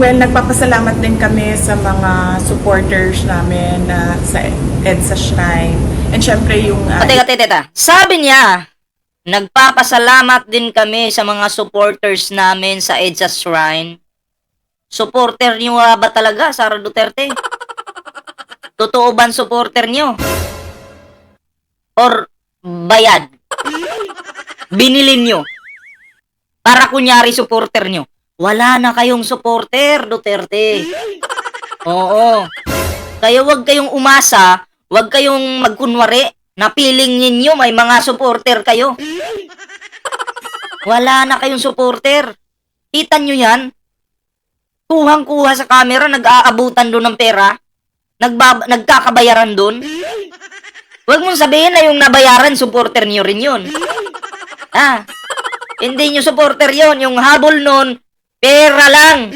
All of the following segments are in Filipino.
Well, nagpapasalamat din kami sa mga supporters namin na sa EDSA Shrine. And syempre yung... ah, Teka, teka, teka. Sabi niya, nagpapasalamat din kami sa mga supporters namin sa EDSA Shrine. Supporter niyo ba talaga, Sara Duterte? Totoo ba supporter niyo? Or bayad? Binili niyo? Para kunyari supporter niyo. Wala na kayong supporter, Duterte. Oo. Kaya wag kayong umasa, wag kayong magkunwari na piling ninyo may mga supporter kayo. Wala na kayong supporter. Kita nyo yan? Kuhang-kuha sa camera, nag-aabutan doon ng pera. Nagbab- nagkakabayaran doon. Huwag mong sabihin na yung nabayaran, supporter nyo rin yun. Ah, hindi nyo supporter yon Yung habol nun, pera lang.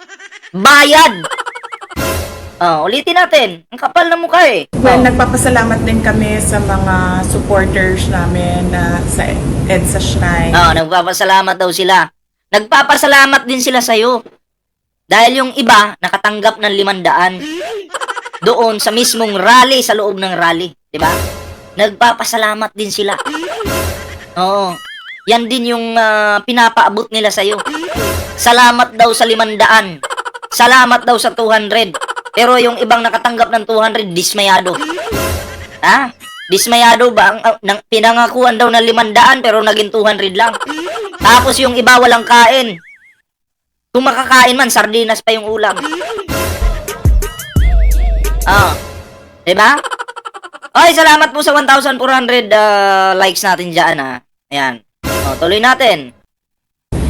Bayad. Oh, ulitin natin. Ang kapal na mukha eh. Well, nagpapasalamat din kami sa mga supporters namin na sa EDSA Shrine. Oo, nagpapasalamat daw sila. Nagpapasalamat din sila sa'yo. Dahil yung iba, nakatanggap ng limandaan. Doon sa mismong rally, sa loob ng rally. di ba? Nagpapasalamat din sila. Oo. Yan din yung ah, pinapaabot nila sa'yo. Salamat daw sa limandaan. Salamat daw sa 200. Pero yung ibang nakatanggap ng 200, dismayado. Ha? Dismayado ba? Ang, ang, nang- pinangakuan daw ng limandaan pero naging 200 lang. Tapos yung iba walang kain. Kung makakain man, sardinas pa yung ulam. Ah. Diba? Oy, salamat po sa 1,400 uh, likes natin dyan, ha. Ayan. O, tuloy natin.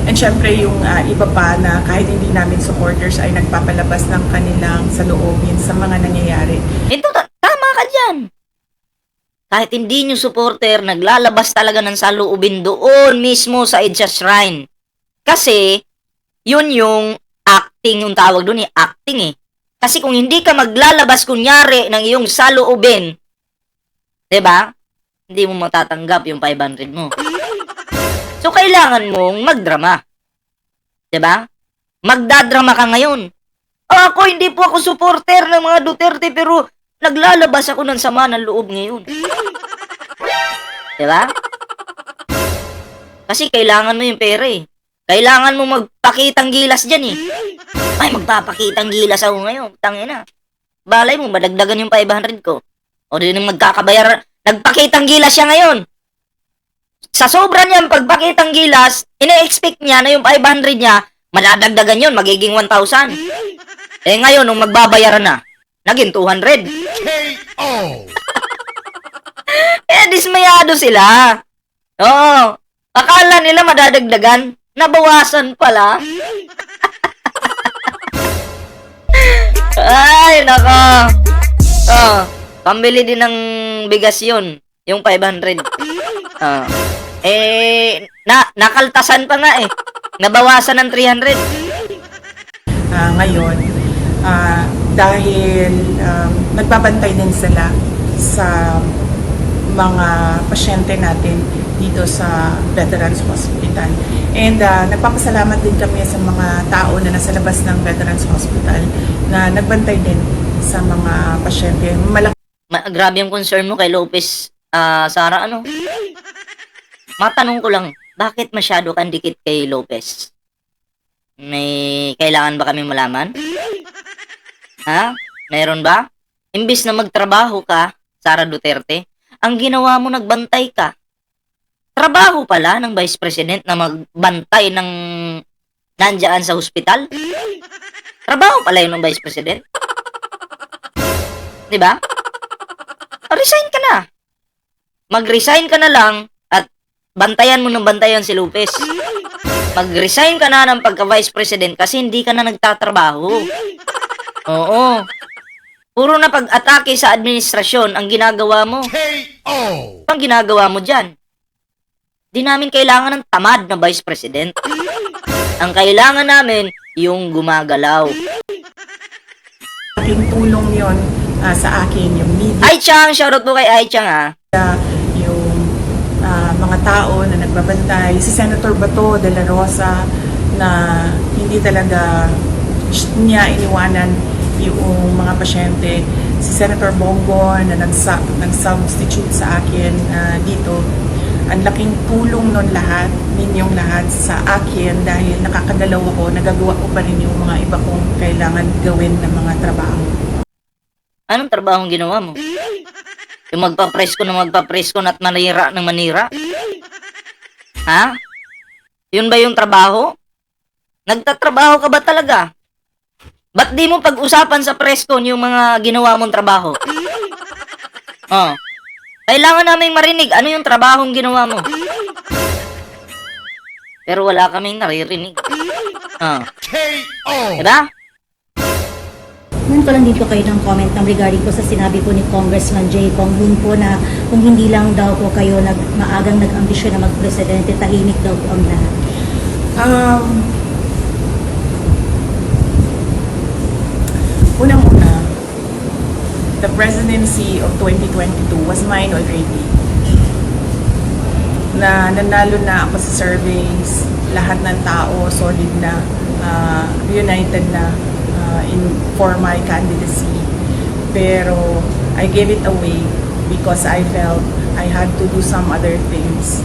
And syempre yung ah, iba pa na kahit hindi namin supporters ay nagpapalabas ng kanilang saloobin sa mga nangyayari. Ito, ta- tama ka dyan. Kahit hindi nyo supporter, naglalabas talaga ng saluubin doon mismo sa Edsa Shrine. Kasi, yun yung acting, yung tawag doon eh, acting eh. Kasi kung hindi ka maglalabas kunyari ng iyong saluubin, 'di ba? Hindi mo matatanggap yung 500 mo. So, kailangan mong magdrama. ba? Magdadrama ka ngayon. Ako, hindi po ako supporter ng mga Duterte, pero naglalabas ako ng sama ng loob ngayon. Diba? Kasi kailangan mo yung pera eh. Kailangan mo magpakitang gilas dyan eh. Ay, magpapakitang gilas ako ngayon. Tangina. Balay mo, madagdagan yung 500 ko. O di nang magkakabayar. Nagpakitang gilas siya ngayon. Sa sobra niyan, pagpakitang gilas, ine-expect niya na yung 500 niya, madadagdagan yun, magiging 1,000. Eh ngayon, nung magbabayaran na, naging 200. KO. Eh, dismayado sila. Oo. Akala nila madadagdagan. Nabawasan pala. Ay, nako. Oh, pambili din ng bigas yun. Yung 500. Oh. Eh, na, nakaltasan pa nga eh. Nabawasan ng 300. Ah, ngayon, ah, dahil um, nagbabantay din sila sa mga pasyente natin dito sa Veterans Hospital. And ah, nagpapasalamat din kami sa mga tao na nasa labas ng Veterans Hospital na nagbantay din sa mga pasyente. Malaki Ma- grabe yung concern mo kay Lopez. Ah, Sara, ano? Matanong ko lang, bakit masyado kang dikit kay Lopez? May kailangan ba kami malaman? Ha? Meron ba? Imbis na magtrabaho ka, Sara Duterte, ang ginawa mo nagbantay ka. Trabaho pala ng Vice President na magbantay ng nandyan sa hospital? Trabaho pala yun ng Vice President? Di ba? resign ka na. Mag-resign ka na lang bantayan mo ng bantayan si Lopez. Mag-resign ka na ng pagka-vice president kasi hindi ka na nagtatrabaho. Oo. Puro na pag-atake sa administrasyon ang ginagawa mo. KO. Ang ginagawa mo dyan. Di namin kailangan ng tamad na vice president. Ang kailangan namin, yung gumagalaw. malaking tulong yon ah, sa akin, yung media, Ay, Chang! Shoutout po kay Ay Chang, ha? yung ah, tao na nagbabantay, si Senator Bato de la Rosa na hindi talaga niya iniwanan yung mga pasyente. Si Senator Bongo na nagsa, nag-substitute sa akin ah, dito. Ang laking tulong nun lahat, ninyong lahat sa akin dahil nakakadalaw ako, nagagawa ko pa rin yung mga iba kong kailangan gawin na mga trabaho. Anong trabaho ang ginawa mo? Yung magpa-presko na magpa-presko at manira ng manira? Ha? Yun ba yung trabaho? Nagtatrabaho ka ba talaga? Ba't di mo pag-usapan sa presko yung mga ginawa mong trabaho? Oh. Kailangan naming marinig ano yung trabahong ginawa mo. Pero wala kaming naririnig. Oh. Diba? Ngayon ko lang dito kayo ng comment ng regarding po sa sinabi po ni Congressman Jay Pong Yun po na kung hindi lang daw po kayo nag, maagang nag-ambisyon na magpresidente, tahimik daw po ang lahat. Um, Unang-una, the presidency of 2022 was mine already. Na nanalo na ako sa surveys, lahat ng tao solid na, uh, united na uh, in for my candidacy. Pero I gave it away because I felt I had to do some other things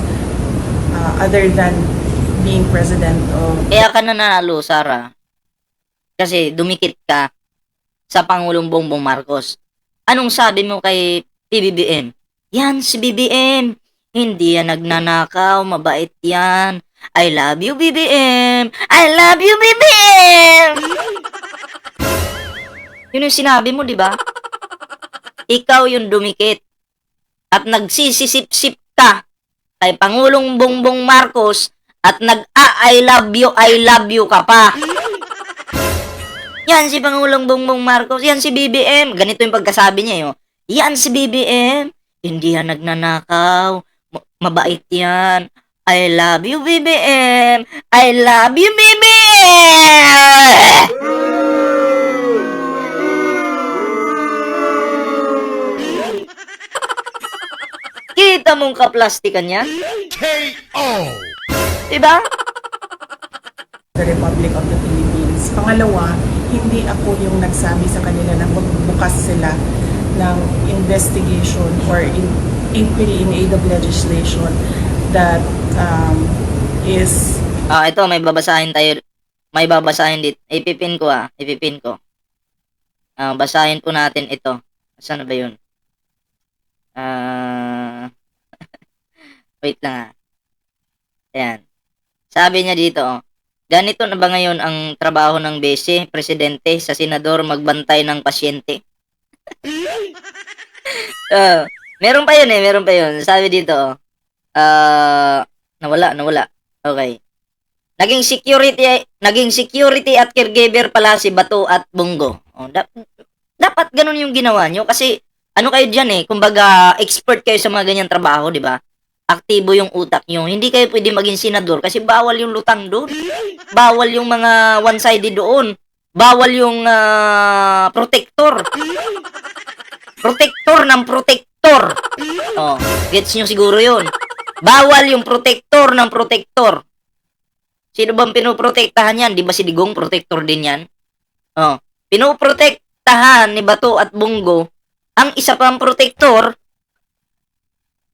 uh, other than being president of Kaya ka nanalo, Sara. Kasi dumikit ka sa Pangulong Bongbong Marcos. Anong sabi mo kay PBBM? Yan si BBM. Hindi yan nagnanakaw. Mabait yan. I love you, BBM. I love you, BBM. Yun yung sinabi mo, di ba? Ikaw yung dumikit. At nagsisisip-sip ka kay Pangulong Bongbong Marcos at nag-a-I love you, I love you ka pa. Yan si Pangulong Bongbong Marcos, yan si BBM. Ganito yung pagkasabi niya, yo. Yan si BBM. Hindi yan nagnanakaw. Ma- Mabait yan. I love you, BBM. I love you, BBM. Kita mong kaplastikan yan? Diba? the Republic of the Philippines. Pangalawa, hindi ako yung nagsabi sa kanila na magbukas sila ng investigation or in, inquiry in aid of legislation that um, is Ah, ito may babasahin tayo. May babasahin dito. Ipipin ko ah, ipipin ko. Ah, basahin po natin ito. Saan na ba 'yun? Ah Wait lang ah. Ayan. Sabi niya dito, oh, ganito na ba ngayon ang trabaho ng bese, presidente, sa senador magbantay ng pasyente? Ah, meron pa yun eh, meron pa yun. Sabi dito, oh, ah, nawala, nawala. Okay. Naging security, naging security at caregiver pala si Bato at Bungo. Oh, dap- dapat ganun yung ginawa nyo kasi ano kayo diyan eh, kumbaga expert kayo sa mga ganyang trabaho, di ba? Aktibo yung utak nyo. Hindi kayo pwede maging senador kasi bawal yung lutang doon. Bawal yung mga one-sided doon. Bawal yung ah, protector. Protector ng protector. Oh, gets nyo siguro yun. Bawal yung protector ng protector. Sino bang pinoprotektahan yan? Di ba si Digong protector din yan? Oh, pinoprotektahan ni Bato at Bungo ang isa pang protector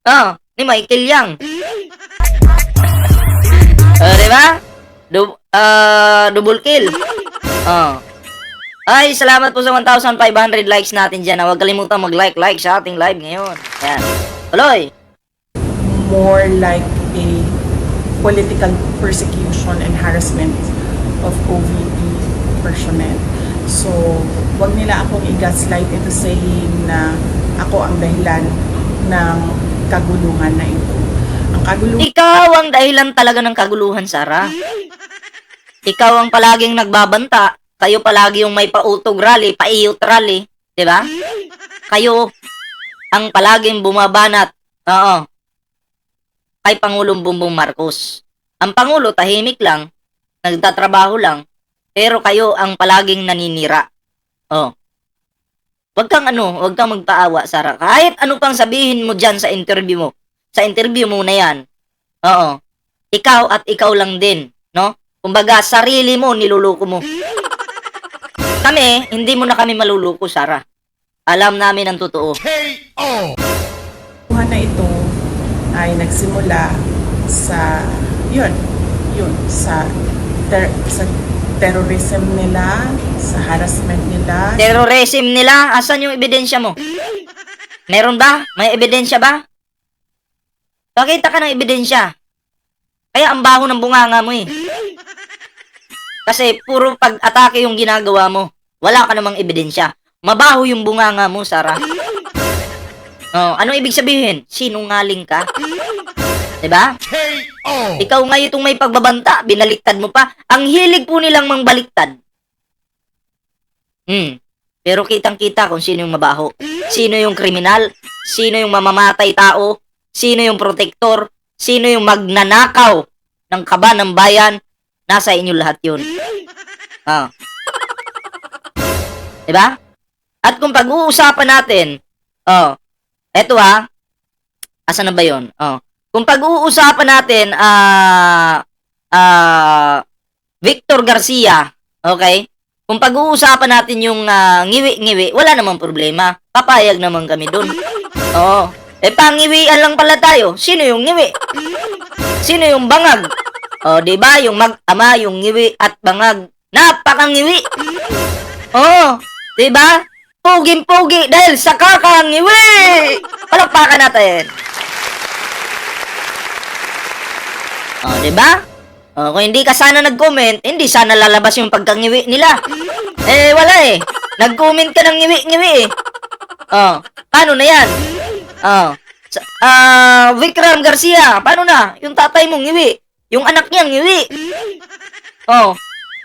oh, ni Michael Yang. Oh, di ba? Du ah, double kill. Oh. Ay, salamat po sa 1,500 likes natin dyan. Huwag kalimutan mag-like, like sa ating live ngayon. Yan. Tuloy. more like a political persecution and harassment of OVP personnel. So, wag nila akong i-gaslight into saying na ako ang dahilan ng kaguluhan na ito. Ang kaguluhan Ikaw ang dahilan talaga ng kaguluhan, Sarah. Ikaw ang palaging nagbabanta. Kayo palagi yung may pautog rally, paiyot rally. Ba? Kayo ang palaging bumabanat. Oo. Kay Pangulong Bongbong Marcos. Ang Pangulo tahimik lang, nagtatrabaho lang, pero kayo ang palaging naninira. Oh. Wag kang ano, wag kang magpaawa, Sarah. Kahit ano pang sabihin mo dyan sa interview mo, sa interview mo na yan, oo, ikaw at ikaw lang din, no? Kumbaga, sarili mo, niluloko mo. Kami, hindi mo na kami maluluko, Sara. Alam namin ang totoo. Kuha na ito ay nagsimula sa yun, yun, sa ter- sa terrorism nila, sa harassment nila, Terrorism nila, asan yung ebidensya mo? Meron ba? May ebidensya ba? Pakita ka ng ebidensya. Kaya ang baho ng bunganga mo eh. Kasi puro pag-atake yung ginagawa mo. Wala ka namang ebidensya. Mabaho yung bunganga mo, Sara. Oh, anong ibig sabihin? Sinungaling ka? 'Di ba? Ikaw nga itong may pagbabanta, binaliktad mo pa. Ang hilig po nilang mangbaliktad. Hmm. Pero kitang-kita kung sino yung mabaho. Sino yung kriminal, sino yung mamamatay tao, sino yung protektor, sino yung magnanakaw ng kaba ng bayan, nasa inyo lahat yun. Ah. 'Di ba? At kung pag-uusapan natin, oh, eto ha, asa na ba yun? Oh, kung pag-uusapan natin, ah, ah, Victor Garcia, okay? Kung pag-uusapan natin yung ah, ngiwi-ngiwi, wala namang problema. Papayag naman kami dun. Oo. Eh, pangiwian lang pala tayo. Sino yung ngiwi? Sino yung bangag? O, di ba? Yung mag-ama, yung ngiwi at bangag. Napakangiwi. Oo. Di ba? Puging-pugi dahil sa kakangiwi. Palakpakan natin. O, di ba? O, kung hindi ka sana nag-comment, hindi sana lalabas yung pagkangiwi nila. Eh, wala eh. Nag-comment ka ng ngiwi-ngiwi eh. Oh, paano na yan? Oh. Ah, Vikram Garcia, paano na? Yung tatay mong ngiwi. Yung anak niya ngiwi. Oh.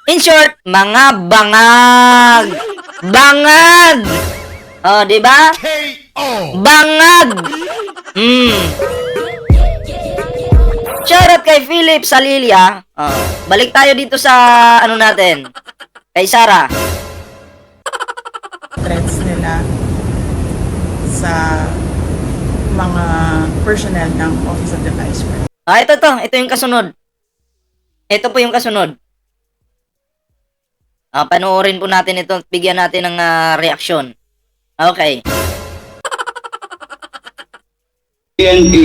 In short, mga bangag. Bangag. Oh, di ba? Bangag. Hmm. Shoutout kay Philip Salilia. Oh, balik tayo dito sa ano natin. Kay Sarah. threats nila sa mga personnel ng Office of the Vice President. Ah, ito to. Ito yung kasunod. Ito po yung kasunod. Ah, panoorin po natin ito at bigyan natin ng ah, reaksyon. Okay. PNP,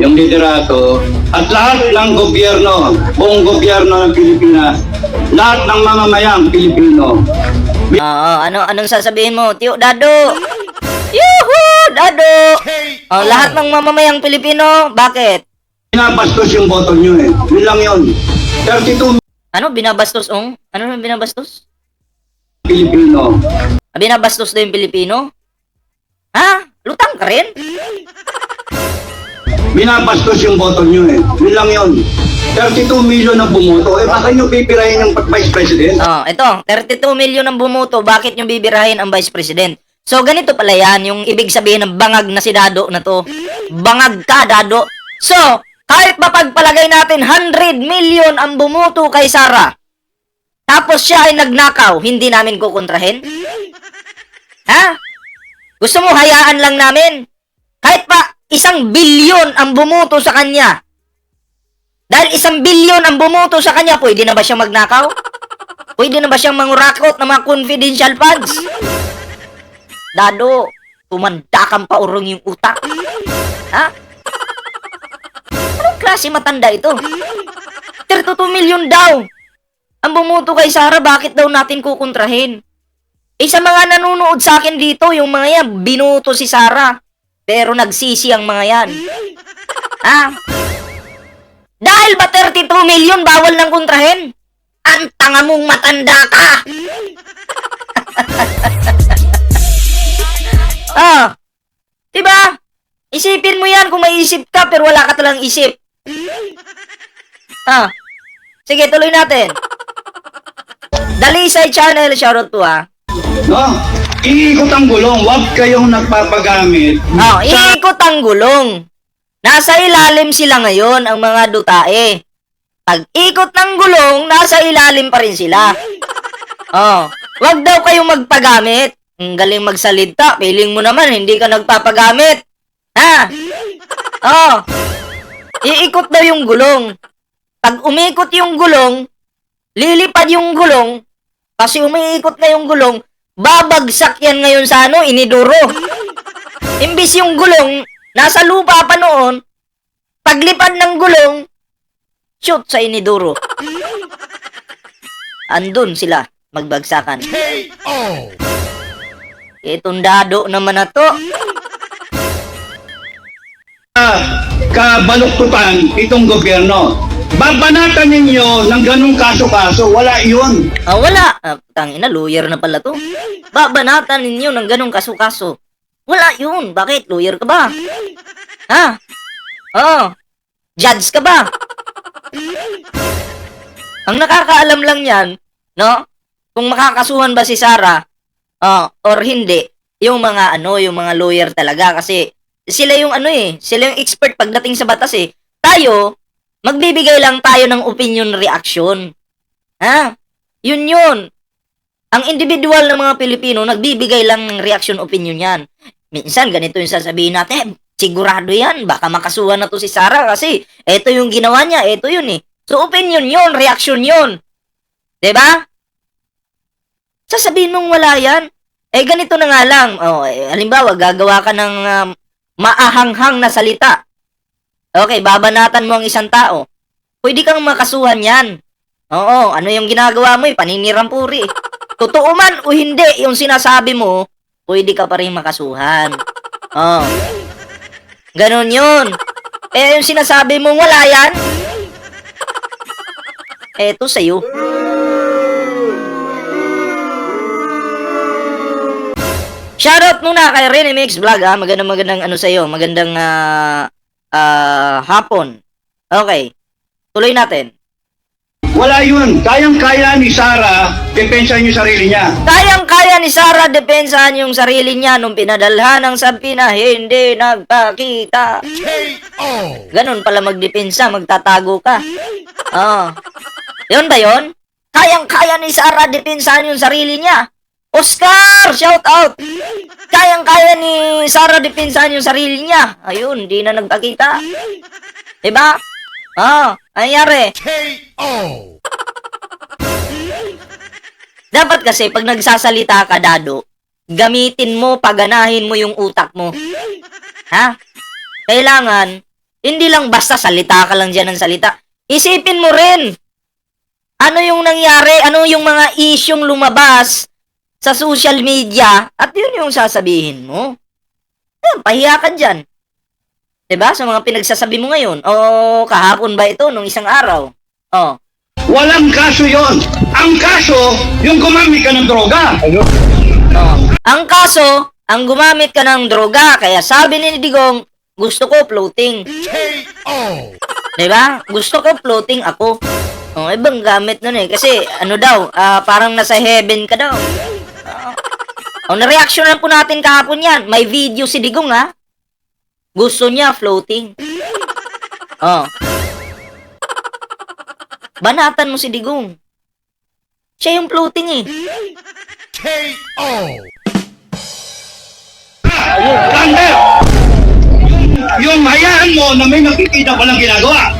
yung liderato, at lahat ng gobyerno, buong gobyerno ng Pilipinas, lahat ng mamamayang Pilipino, Oo, ano anong sasabihin mo? Tiyo, Dado. Yuhu, Dado. Oh, lahat ng mamamayang Pilipino, bakit? binabastos yung boto nyo eh. Yun lang yun. 32 Ano binabastos ong? Ano yung binabastos? Pilipino. Ah, Binabastos daw yung Pilipino? Ha? Lutang ka rin? Binabastos yung boto nyo eh. Yun lang yun. 32 million ang bumoto. Eh baka nyo pipirahin yung Vice President? Oh, ito, 32 million ang bumoto, bakit yung bibirahin ang Vice President? So, ganito pala yan, yung ibig sabihin ng bangag na si Dado na to. Bangag ka, Dado. So, kahit mapagpalagay natin 100 million ang bumoto kay Sara, tapos siya ay nagnakaw, hindi namin kukontrahin? Ha? Gusto mo hayaan lang namin? Kahit pa isang bilyon ang bumoto sa kanya, dahil isang bilyon ang bumoto sa kanya, pwede na ba siya magnakaw? Pwede na ba siyang mangurakot ng mga confidential funds? Dado, tumanda kang paurong yung utak. Ha? Anong klase matanda ito? 32 million daw. Ang bumoto kay Sara, bakit daw natin kukontrahin? Eh sa mga nanonood sa akin dito, yung mga yan, binuto si Sara. Pero nagsisi ang mga yan. Ha? Dahil ba 32 million bawal nang kontrahin? Ang tanga mong matanda ka! ah, diba? Isipin mo yan kung may isip ka pero wala ka talang isip. Ah, sige tuloy natin. Dalisay Channel, shoutout po ah. No? Iikot ang gulong. Huwag kayong nagpapagamit. Oh, iikot ang gulong. Nasa ilalim sila ngayon, ang mga dutae. Pag ikot ng gulong, nasa ilalim pa rin sila. Oh, wag daw kayong magpagamit. Ang galing magsalita, feeling mo naman hindi ka nagpapagamit. Ha? Oh. Iikot daw yung gulong. Pag umikot yung gulong, lilipad yung gulong, Kasi umiikot na yung gulong, babagsak yan ngayon sa ano, iniduro. Imbis yung gulong, nasa lupa pa noon, paglipad ng gulong, shoot sa iniduro. Andun sila, magbagsakan. Itong dado naman na to. Ah, kabaluktutan itong gobyerno. Babanatan ninyo ng ganong kaso-kaso. Wala yun. Ah, wala. Ah, tangina, lawyer na pala to. Babanatan ninyo ng ganong kaso-kaso. Wala yun. Bakit? Lawyer ka ba? Ha? Oh. Judge ka ba? Ang nakakaalam lang yan, no? Kung makakasuhan ba si Sarah, oh, or hindi, yung mga ano, yung mga lawyer talaga kasi sila yung ano eh, sila yung expert pagdating sa batas eh. Tayo, magbibigay lang tayo ng opinion reaction. Ha? Yun yun. Ang individual ng mga Pilipino, nagbibigay lang ng reaction opinion yan. Minsan, ganito yung sasabihin natin, "Eh, sigurado yan, baka makasuhan na to si Sarah kasi eto yung ginawa niya, eto yun eh. So, opinion yun, reaction yun. ba? Sasabihin mong wala yan. Eh, ganito na nga lang. Oh, eh, halimbawa, gagawa ka ng um, maahanghang na salita. Okay, babanatan mo ang isang tao. Pwede kang makasuhan yan. Oo, ano yung ginagawa mo eh, paninirampuri. Totoo man o hindi yung sinasabi mo, pwede ka pa rin makasuhan. Oo. Ganon yun. Eh, yung sinasabi mo, wala yan. Eto sa'yo. Shoutout muna kay Rene Mix Vlog ha. Magandang magandang ano sa'yo. Magandang ah, ah, hapon. Okay. Tuloy natin. Wala yun. Kayang-kaya ni Sarah, depensa yung sarili niya. Kayang-kaya ni Sarah depensahan yung sarili niya nung pinadalhan ng sabi na hindi nagpakita. Ganon pala magdepensa, magtatago ka. Oo. Yun ba yun? Kayang-kaya ni Sarah depensahan yung sarili niya. Oscar! Shout out! Kayang-kaya ni Sarah depensahan yung sarili niya. Ayun, di na nagpakita. Diba? Oo. Nangyari. Dapat kasi pag nagsasalita ka, Dado, gamitin mo, paganahin mo yung utak mo. Ha? Kailangan, hindi lang basta salita ka lang dyan ng salita. Isipin mo rin, ano yung nangyari, ano yung mga isyong lumabas sa social media, at yun yung sasabihin mo. Ayun, pahiya ka dyan. ba Sa mga pinagsasabi mo ngayon. O kahapon ba ito, nung isang araw? Oh. Walang kaso yon. Ang kaso, yung gumamit ka ng droga. Oh. Ang kaso, ang gumamit ka ng droga, kaya sabi ni Digong, gusto ko floating. Diba? Gusto ko floating ako. Oh, ibang gamit nun eh. Kasi, ano daw, ah, parang nasa heaven ka daw. Oh, oh na-reaction po natin kahapon yan. May video si Digong ha. Gusto niya floating. Oh. Banatan mo si Digong. Siya yung floating eh. Thunder! Yung hayaan mo na may nakikita palang ginagawa.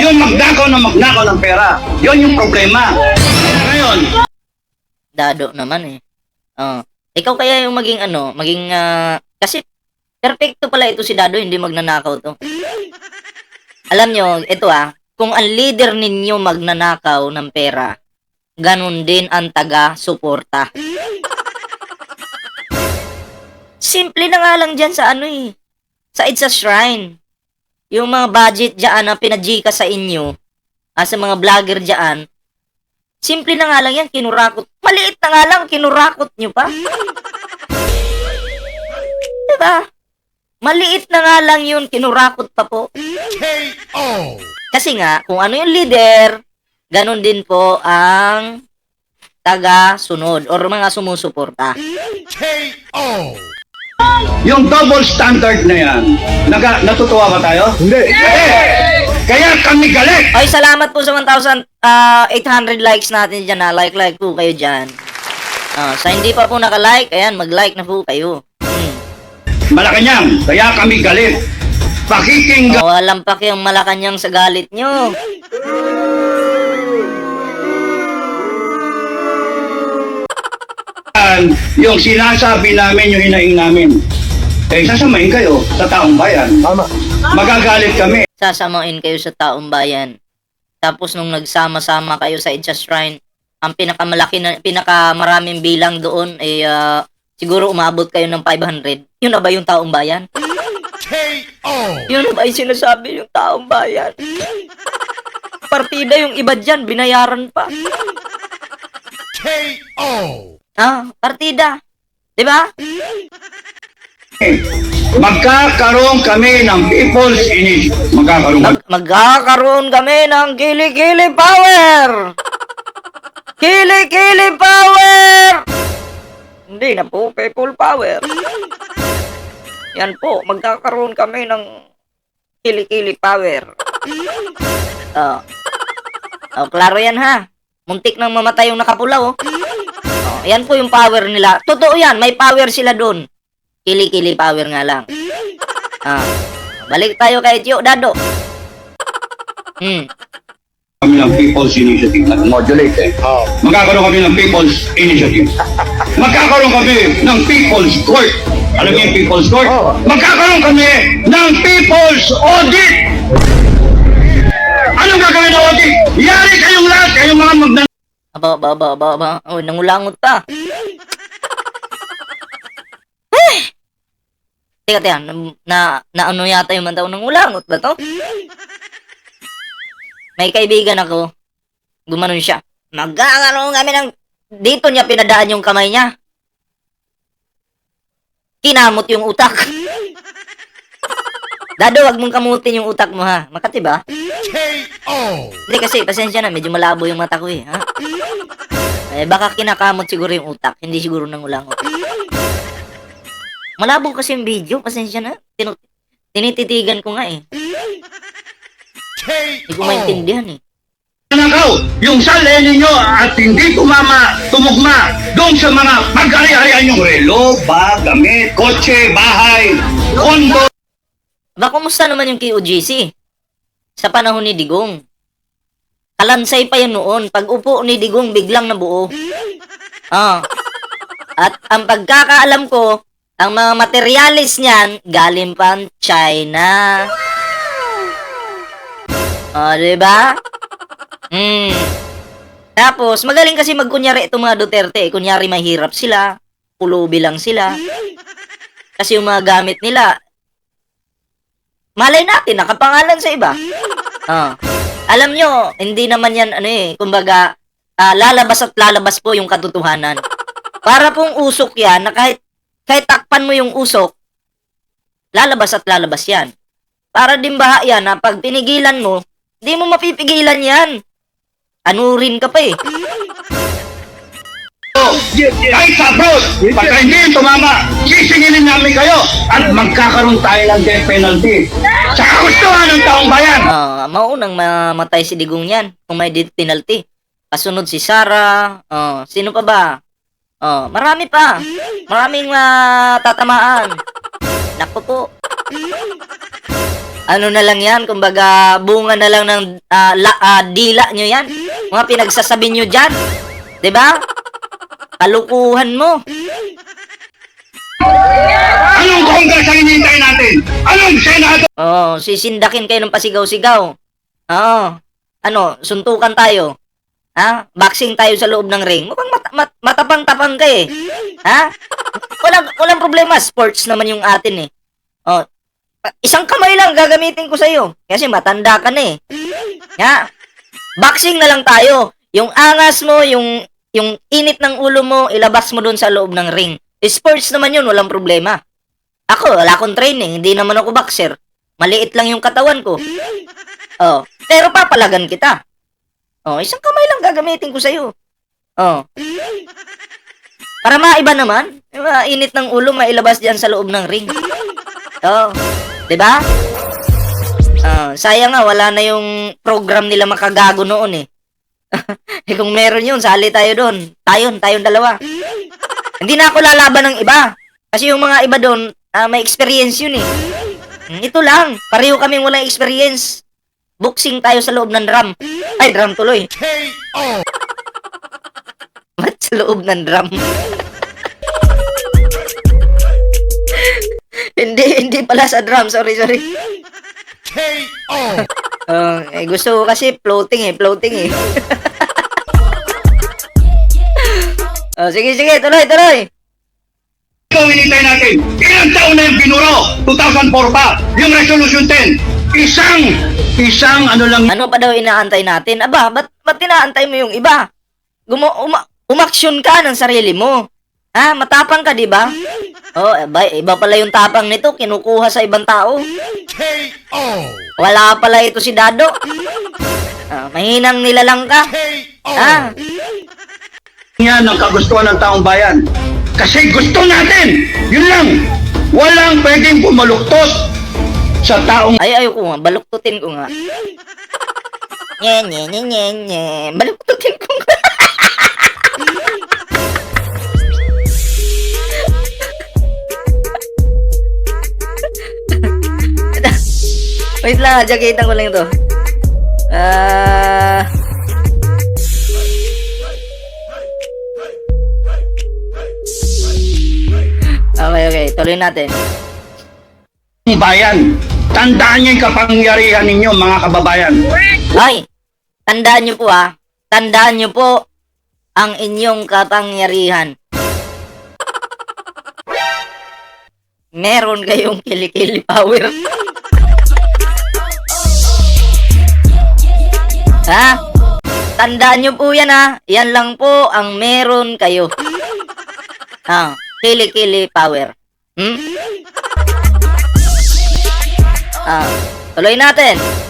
Yung magnakaw na magnakaw ng pera. Yon yung problema. Ngayon, Dado naman eh. Oh. Ikaw kaya yung maging ano, maging ah, kasi perfecto pala ito si Dado, hindi magnanakaw to. Alam nyo, ito ah, kung ang leader ninyo magnanakaw ng pera, ganun din ang taga-suporta. Simple na nga lang dyan sa ano eh. Sa It's a Shrine. Yung mga budget dyan na pinajika sa inyo, ah, sa mga vlogger dyan, Simple na nga lang yan, kinurakot. Maliit na nga lang, kinurakot nyo pa. Diba? Maliit na nga lang yun, kinurakot pa po. Kasi nga, kung ano yung leader, ganun din po ang taga-sunod or mga sumusuporta. yung double standard na yan, naga, natutuwa ba tayo? Hindi. Kaya kami galit. Ay, salamat po sa 1,800 likes natin dyan na. Like-like po kayo dyan. Ah, sa hindi pa po naka-like, ayan, mag-like na po kayo. Hmm. Malacanang, kaya kami galit. Pakikinggan Oh, walang paki ang Malacanang sa galit nyo. yung sinasabi namin, yung hinaing namin. Eh, sasamain kayo sa taong bayan. Tama. Magagalit kami. sasamain kayo sa taong bayan. Tapos nung nagsama-sama kayo sa Itcha Shrine, ang pinakamalaki na pinakamaraming bilang doon ay ah, siguro umabot kayo ng 500. Yun na ba yung taong bayan? Yun na ba yung sinasabi yung taong bayan? Partida yung iba dyan, binayaran pa. Ah, partida. 'Di ba? Magkakaroon kami ng People's Initiative. Magkakaroon kami. Mag magkakaroon kami ng kili-kili power! Kili-kili power! Hindi na po, people power. Yan po, magkakaroon kami ng kili-kili power. Oh. Oh, klaro yan ha. Muntik nang mamatay yung nakapulaw oh. oh. Yan po yung power nila. Totoo yan, may power sila doon. Kili-kili power nga lang. Ah. Balik tayo kay Tio Dado. Hmm. kami ng People's Initiative. Modulate eh. Magkakaroon kami ng People's Initiative. Magkakaroon kami ng People's Court. Alam niyo yung People's Court? Magkakaroon kami ng People's Audit. Anong gagawin ng audit? Yari kayong lahat, kayong mga magna Aba, aba, aba, aba, aba. Oh, nangulangot pa. Teka, teka. Na, na, na ano yata yung mantaw ng ulangot ba to? May kaibigan ako. Gumanon siya. Magkakaroon kami ng... Dito niya pinadaan yung kamay niya. Kinamot yung utak. Dado, wag mong kamutin yung utak mo ha. Makati ba? Hindi kasi, pasensya na, medyo malabo yung mata ko eh. Ha? Eh, baka kinakamot siguro yung utak, hindi siguro nang ulangot. Malabo kasi yung video, pasensya na. Tinu- tinititigan ko nga eh. Hindi ko maintindihan eh. Nakaw, yung salin ninyo at hindi tumama, tumugma doon sa mga pag-ari-arian yung relo, bag, gamit, kotse, bahay, kondo. Ba, kumusta naman yung KOGC? Sa panahon ni Digong. Kalansay pa yun noon. Pag upo ni Digong, biglang nabuo. Ah. At ang pagkakaalam ko, ang mga materialis niyan, galing pa ang China. Oh, di ba? Hmm. Tapos, magaling kasi magkunyari itong mga Duterte. Kunyari mahirap sila, pulubi lang sila. Kasi yung mga gamit nila, malay natin, nakapangalan sa iba. Ah. Alam nyo, hindi naman yan, ano eh, kumbaga, ah, lalabas at lalabas po yung katotohanan. Para pong usok yan, na kahit, kahit takpan mo yung usok, lalabas at lalabas yan. Para din baha yan, na pag pinigilan mo, hindi mo mapipigilan yan. Anurin ka pa eh. Kahit sa abroad, pagka hindi tumama, sisingilin namin kayo at magkakaroon tayo ng death penalty. Sa kagustuhan ng taong bayan. Ah, maunang mamatay si Digong yan kung may death penalty. Kasunod si Sara, oh, sino pa ba? Oh, marami pa. Maraming ah, tatamaan. Naku po. Ano na lang yan, kumbaga bunga na lang ng ah, la- ah, dila nyo yan. Mga pinagsasabi nyo dyan. 'Di ba? Kalukuhan mo. Anong kongres ang hinihintay natin? Anong senado? Oh, sisindakin kayo ng pasigaw-sigaw. Oo. Ano, suntukan tayo. Ha? Boxing tayo sa loob ng ring. Mukhang mat- mat- matapang-tapang ka eh. Ha? Walang, walang problema. Sports naman yung atin eh. Oh, isang kamay lang gagamitin ko sa'yo. Kasi matanda ka na eh. Ha? Boxing na lang tayo. Yung angas mo, yung yung init ng ulo mo, ilabas mo dun sa loob ng ring. Sports naman yun, walang problema. Ako, wala akong training, hindi naman ako boxer. Maliit lang yung katawan ko. Oh, pero papalagan kita. Oh, isang kamay lang gagamitin ko sa'yo. Oh. Para maiba naman, init ng ulo mailabas diyan sa loob ng ring. Oh, 'di ba? Ah, sayang nga wala na yung program nila makagago noon eh. eh kung meron yun, sali tayo doon. Tayon, tayong dalawa. Hindi na ako lalaban ng iba. Kasi yung mga iba doon, ah, may experience yun eh. Hmm, Ito lang, pareho kaming walang experience. Boxing tayo sa loob ng drum. Ay, drum tuloy. Ba't sa loob ng drum? hindi pala sa drum. Sorry, sorry. Oh, eh, gusto ko kasi floating eh, floating eh. oh, sige, sige, tuloy, tuloy. Ikaw hinintay natin. Ilang taon na yung binuro? 2004 pa. Yung Resolution 10. Isang, isang ano lang Ano pa daw inaantay natin? Aba, ba't, ba't inaantay mo yung iba? Gumo, uma, umaksyon ka ng sarili mo. Ha? Matapang ka, di ba? Oh, iba, iba pala yung tapang nito, kinukuha sa ibang tao. Wala pala ito si Dado. Ah, mahinang nilalang ka. Ah, yan ang kagustuhan ng taong bayan. Kasi gusto natin. Yun lang. Walang pwedeng pumaluktos sa taong ay, ayoko nga, baluktutin ko nga. Nye, nye, nye, nye, nye. Baluktutin ko nga. Wait lang, jaketan ko lang ito. Ah... okay, okay. Tuloy natin. bayan. Tandaan niyo yung kapangyarihan ninyo, mga kababayan. Ay, tandaan nyo po ah. Tandaan nyo po ang inyong kapangyarihan. Meron kayong kilikili power. Ha? Tandaan nyo po yan ha. Yan lang po ang meron kayo. Ah, kilikili power. Hmm? Ah, tuloy natin.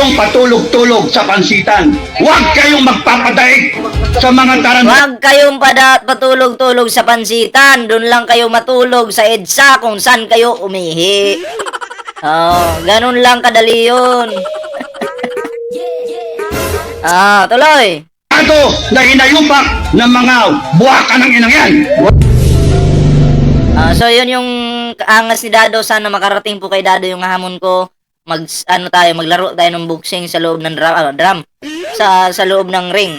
Kayong patulog-tulog sa pansitan. Huwag kayong magpapadaig sa mga taranta. Huwag kayong pada patulog-tulog sa pansitan. Doon lang kayo matulog sa EDSA kung saan kayo umihi. Oh, ganun lang kadali yun. ah, tuloy. Ato na hinayupak ng mga buwaka ng inang yan. Ah, so yun yung angas ni Dado. Sana makarating po kay Dado yung hamon ko. Mag ano tayo, maglaro tayo ng boxing sa loob ng drum, ah, drum sa sa loob ng ring.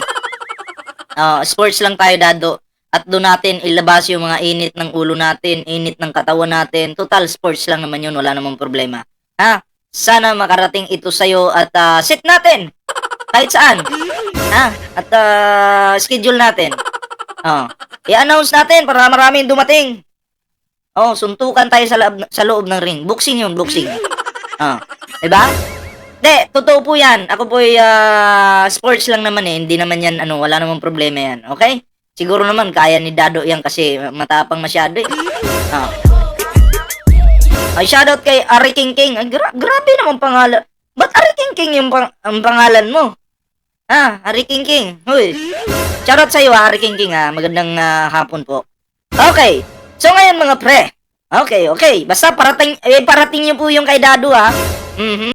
Ah, sports lang tayo Dado. At doon natin ilabas yung mga init ng ulo natin, init ng katawan natin. Total sports lang naman yun, wala namang problema. Ha? Sana makarating ito sa'yo at ah, sit natin. Kahit saan. Ha? At ah, schedule natin. Oh. I-announce natin para maraming dumating. Oh, suntukan tayo sa loob, sa loob ng ring. Boxing yun, boxing. Ah, 'di ba? De, totoo po 'yan. Ako po ay ah, sports lang naman eh. Hindi naman 'yan ano, wala namang problema 'yan. Okay? Siguro naman kaya ni Dado 'yan kasi matapang masyado eh. Ah. Ay, shoutout kay Ari King King. Ay, gra- grabe naman pangalan. Ba't Ari King King yung pang- ang pangalan mo? Ah, Ari King King. Huy. Shoutout sa iyo, Ari King King. Ah. Magandang ah, hapon po. Okay. So ngayon mga pre. Okay, okay. Basta parating, eh, parating niyo po yung kay Dado ha. Mhm.